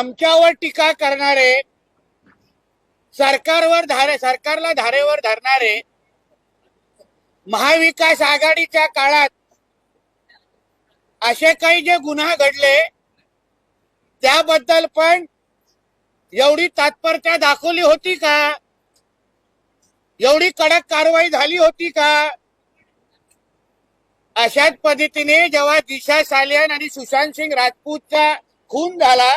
आमच्यावर टीका करणारे सरकारवर धारे सरकारला धारेवर धरणारे महाविकास आघाडीच्या काळात असे काही जे गुन्हा घडले त्याबद्दल पण एवढी तात्परता दाखवली होती का? एवढी कडक कारवाई झाली होती का? अशाच पद्धतीने जेव्हा दिशा सालियान आणि सुशांत सिंग राजपूतचा खून झाला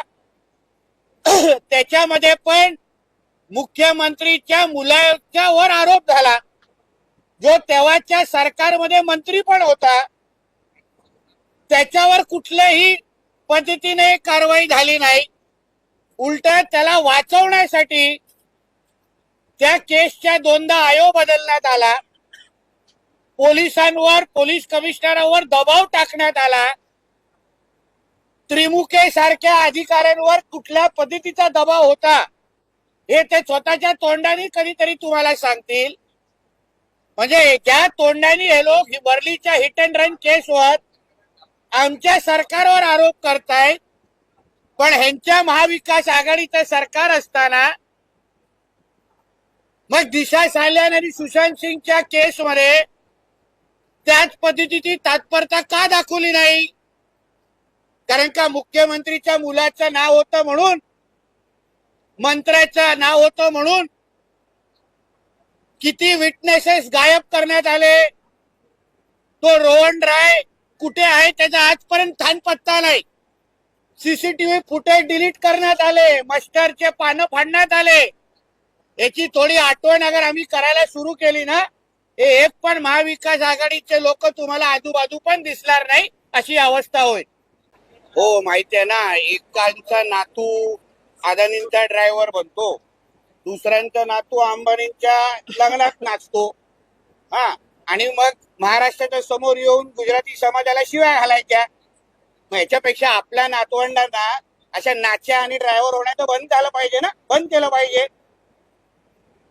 त्याच्यामध्ये पण मुख्यमंत्रीच्या मुलाच्या वर आरोप झाला. जो तेव्हाच्या सरकारमध्ये मंत्री पण होता. त्याच्यावर कुठल्याही पद्धतीने कारवाई झाली नाही. उलट त्याला वाचवण्यासाठी त्या केसच्या दोनदा आयोग बदलण्यात आला. पोलिसांवर पोलीस कमिशनरांवर दबाव टाकण्यात आला. त्रिमुखे सारख्या अधिकाऱ्यांवर कुठल्या पद्धतीचा दबाव होता हे ते स्वतःच्या तोंडाने कधीतरी तुम्हाला सांगतील. म्हणजे ज्या तोंडाने हे लोक बर्लीच्या हिट अँड रन केसवर आमच्या सरकारवर आरोप करतायत पण ह्यांच्या महाविकास आघाडीचं सरकार असताना मग दिशा साल्यान आणि सुशांत सिंगच्या केसमध्ये त्याच पद्धतीची तात्परता का दाखवली नाही? कारण का मुख्यमंत्रीच्या मुलाचं नाव होतं म्हणून? मंत्र्याचं नाव होतं म्हणून? किती विटनेसेस गायब करण्यात आले? तो रोहन राय कुठे आहे? त्याचा आजपर्यंत थान पत्ता नाही. सीसीटीव्ही फुटेज डिलीट करण्यात आले. मस्टरचे पानं फाडण्यात आले. याची थोडी आठवण अगर आम्ही करायला सुरू केली ना हे एक पण महाविकास आघाडीचे लोक तुम्हाला आजूबाजू पण दिसणार नाही अशी अवस्था होईल. हो माहिती आहे ना एकांचा नातू अदानींचा ड्रायव्हर बनतो. दुसऱ्यांचा नातू अंबानींच्या लग्नात नाचतो. हा आणि मग महाराष्ट्राच्या समोर येऊन गुजराती समाजाला शिवाय घालायच्या. मग याच्यापेक्षा आपल्या नातवंडांना अशा नाच्या आणि ड्रायव्हर होण्याचं बंद झालं पाहिजे ना? बंद केलं पाहिजे.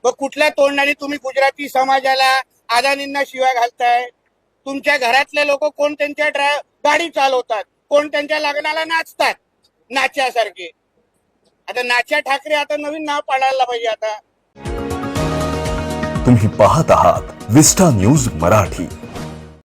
मग कुठल्या तोंडाने तुम्ही गुजराती समाजाला अदानींना शिवाय घालताय? तुमच्या घरातले लोक कोण त्यांच्या ड्राय गाडी चालवतात? कोण त्यांच्या लग्नाला नाचतात? नाच्यासारखे. आता नाच्या ठाकरे आता नवीन नाव पाडायला पाहिजे आता. तुम्ही पाहत आहात विस्टा न्यूज मराठी.